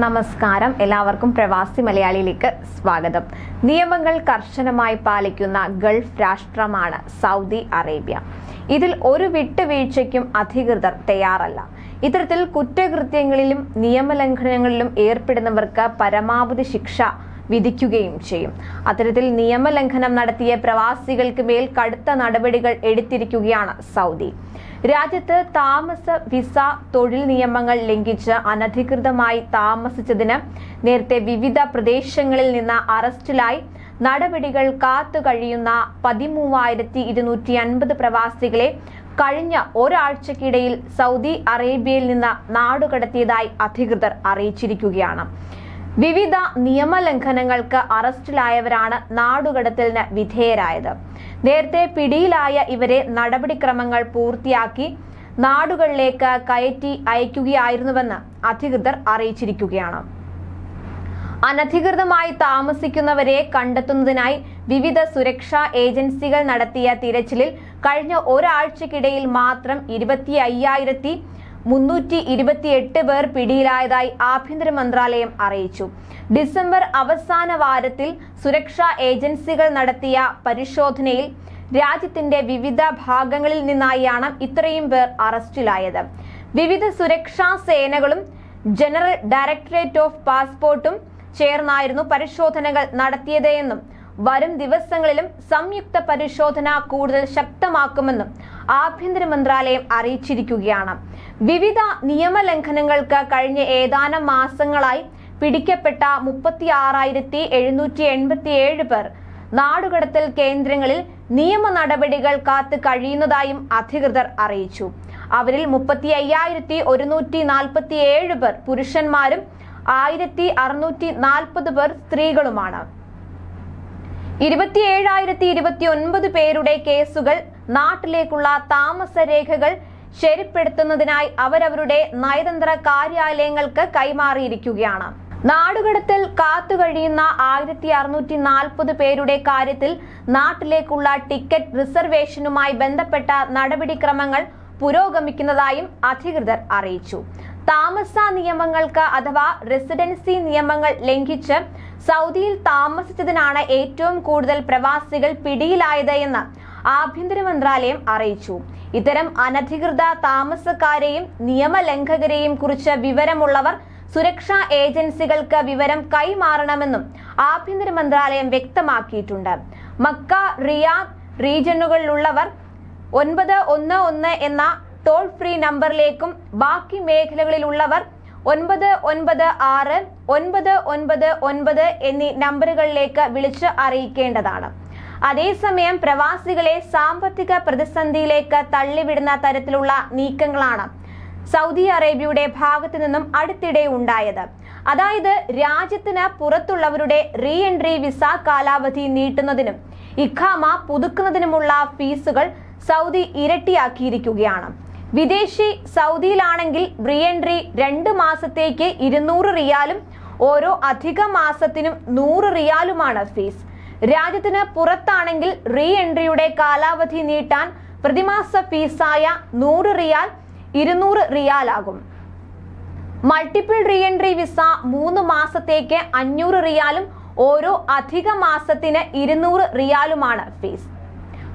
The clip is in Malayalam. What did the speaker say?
നമസ്കാരം. എല്ലാവർക്കും പ്രവാസി മലയാളിയിലേക്ക് സ്വാഗതം. നിയമങ്ങൾ കർശനമായി പാലിക്കുന്ന ഗൾഫ് രാഷ്ട്രമാണ് സൗദി അറേബ്യ. ഇതിൽ ഒരു വിട്ടുവീഴ്ചയ്ക്കും അധികൃതർ തയ്യാറല്ല. ഇത്തരത്തിൽ കുറ്റകൃത്യങ്ങളിലും നിയമലംഘനങ്ങളിലും ഏർപ്പെടുന്നവർക്ക് പരമാവധി ശിക്ഷ വിധിക്കുകയും ചെയ്യും. അത്തരത്തിൽ നിയമലംഘനം നടത്തിയ പ്രവാസികൾക്ക് മേൽ കടുത്ത നടപടികൾ എടുത്തിരിക്കുകയാണ് സൗദി. രാജ്യത്ത് താമസ വിസ തൊഴിൽ നിയമങ്ങൾ ലംഘിച്ച് അനധികൃതമായി താമസിച്ചതിന് നേരത്തെ വിവിധ പ്രദേശങ്ങളിൽ നിന്ന് അറസ്റ്റിലായി. നടപടികൾ കാത്തു കഴിയുന്ന പതിമൂവായിരത്തി ഇരുന്നൂറ്റി അൻപത് പ്രവാസികളെ കഴിഞ്ഞ ഒരാഴ്ചക്കിടയിൽ സൗദി അറേബ്യയിൽ നിന്ന് നാടുകടത്തിയതായി അധികൃതർ അറിയിച്ചിരിക്കുകയാണ്. വിവിധ നിയമലംഘനങ്ങൾക്ക് അറസ്റ്റിലായവരാണ് നാടുകടത്തലിന് വിധേയരായത്. നേരത്തെ പിടിയിലായ ഇവരെ നടപടിക്രമങ്ങൾ പൂർത്തിയാക്കി നാടുകളിലേക്ക് കയറ്റി അയക്കുകയായിരുന്നുവെന്ന് അധികൃതർ അറിയിച്ചിരിക്കുകയാണ്. അനധികൃതമായി താമസിക്കുന്നവരെ കണ്ടെത്തുന്നതിനായി വിവിധ സുരക്ഷാ ഏജൻസികൾ നടത്തിയ തിരച്ചിലിൽ കഴിഞ്ഞ ഒരാഴ്ചക്കിടയിൽ മാത്രം ഇരുപത്തി അയ്യായിരത്തി മുന്നൂറ്റി ഇരുപത്തിയെട്ട് പേർ പിടിയിലായതായി ആഭ്യന്തര മന്ത്രാലയം അറിയിച്ചു. ഡിസംബർ അവസാന വാരത്തിൽ സുരക്ഷാ ഏജൻസികൾ നടത്തിയ പരിശോധനയിൽ രാജ്യത്തിന്റെ വിവിധ ഭാഗങ്ങളിൽ നിന്നായാണ് ഇത്രയും പേർ അറസ്റ്റിലായത്. വിവിധ സുരക്ഷാ സേനകളും ജനറൽ ഡയറക്ടറേറ്റ് ഓഫ് പാസ്പോർട്ടും ചേർന്നായിരുന്നു പരിശോധനകൾ നടത്തിയത് എന്നും വരും ദിവസങ്ങളിലും സംയുക്ത പരിശോധന കൂടുതൽ ശക്തമാക്കുമെന്നും ആഭ്യന്തര മന്ത്രാലയം അറിയിച്ചിരിക്കുകയാണ്. വിവിധ നിയമലംഘനങ്ങൾക്ക് കഴിഞ്ഞ ഏതാനും മാസങ്ങളായി പിടിക്കപ്പെട്ട മുപ്പത്തി ആറായിരത്തി എഴുന്നൂറ്റി എൺപത്തി ഏഴ് പേർ നാടുകടത്തൽ കേന്ദ്രങ്ങളിൽ നിയമ നടപടികൾ കാത്ത് കഴിയുന്നതായും അധികൃതർ അറിയിച്ചു. അവരിൽ മുപ്പത്തി അയ്യായിരത്തി ഒരുന്നൂറ്റി നാൽപ്പത്തി ഏഴ് പേർ പുരുഷന്മാരും ആയിരത്തി അറുന്നൂറ്റി നാൽപ്പത് പേർ സ്ത്രീകളുമാണ്. ഇരുപത്തിയേഴായിരത്തി ഇരുപത്തി ഒൻപത് പേരുടെ കേസുകൾ നാട്ടിലേക്കുള്ള താമസ രേഖകൾ ശരിപ്പെടുത്തുന്നതിനായി അവരവരുടെ നയതന്ത്ര കാര്യാലയങ്ങൾക്ക് കൈമാറിയിരിക്കുകയാണ്. നാടുകടത്തിൽ കാത്തുകഴിയുന്ന ആയിരത്തി അറുന്നൂറ്റി നാൽപ്പത് പേരുടെ കാര്യത്തിൽ നാട്ടിലേക്കുള്ള ടിക്കറ്റ് റിസർവേഷനുമായി ബന്ധപ്പെട്ട നടപടിക്രമങ്ങൾ പുരോഗമിക്കുന്നതായും അധികൃതർ അറിയിച്ചു. താമസ നിയമങ്ങൾക്ക് അഥവാ റെസിഡൻസി നിയമങ്ങൾ ലംഘിച്ച് സൗദിയിൽ താമസിച്ചതിനാണ് ഏറ്റവും കൂടുതൽ പ്രവാസികൾ പിടിയിലായത് എന്ന് ആഭ്യന്തര മന്ത്രാലയം അറിയിച്ചു. ഇത്തരം അനധികൃത താമസക്കാരെയും നിയമലംഘകരെയും കുറിച്ച് വിവരമുള്ളവർ സുരക്ഷാ ഏജൻസികൾക്ക് വിവരം കൈമാറണമെന്നും ആഭ്യന്തര മന്ത്രാലയം വ്യക്തമാക്കിയിട്ടുണ്ട്. മക്ക റിയാദ് റീജിയനുകളിലുള്ളവർ ഒൻപത് ഒന്ന് ഒന്ന് എന്ന ടോൾ ഫ്രീ നമ്പറിലേക്കും ബാക്കി മേഖലകളിലുള്ളവർ ഒൻപത് ഒൻപത് ആറ് ഒൻപത് ഒൻപത് ഒൻപത് എന്നീ നമ്പറുകളിലേക്ക് വിളിച്ച് അറിയിക്കേണ്ടതാണ്. അതേസമയം പ്രവാസികളെ സാമ്പത്തിക പ്രതിസന്ധിയിലേക്ക് തള്ളിവിടുന്ന തരത്തിലുള്ള നീക്കങ്ങളാണ് സൗദി അറേബ്യയുടെ ഭാഗത്തു നിന്നും അടുത്തിടെ ഉണ്ടായത്. അതായത് രാജ്യത്തിന് പുറത്തുള്ളവരുടെ റീ എൻട്രി വിസ കാലാവധി നീട്ടുന്നതിനും ഇഖാമ പുതുക്കുന്നതിനുമുള്ള ഫീസുകൾ സൗദി ഇരട്ടിയാക്കിയിരിക്കുകയാണ്. വിദേശി സൗദിയിലാണെങ്കിൽ റീ എൻട്രി രണ്ട് മാസത്തേക്ക് ഇരുന്നൂറ് റിയാലും ഓരോ അധിക മാസത്തിനും നൂറ് റിയാലുമാണ് ഫീസ്. രാജ്യത്തിന് പുറത്താണെങ്കിൽ റീ എൻട്രിയുടെ കാലാവധി നീട്ടാൻ പ്രതിമാസ ഫീസായ നൂറ് റിയാൽ ഇരുന്നൂറ് റിയാലാകും. മൾട്ടിപ്പിൾ റീ എൻട്രി വിസ മൂന്ന് മാസത്തേക്ക് അഞ്ഞൂറ് റിയാലും ഓരോ അധിക മാസത്തിന് ഇരുന്നൂറ് റിയാലുമാണ് ഫീസ്.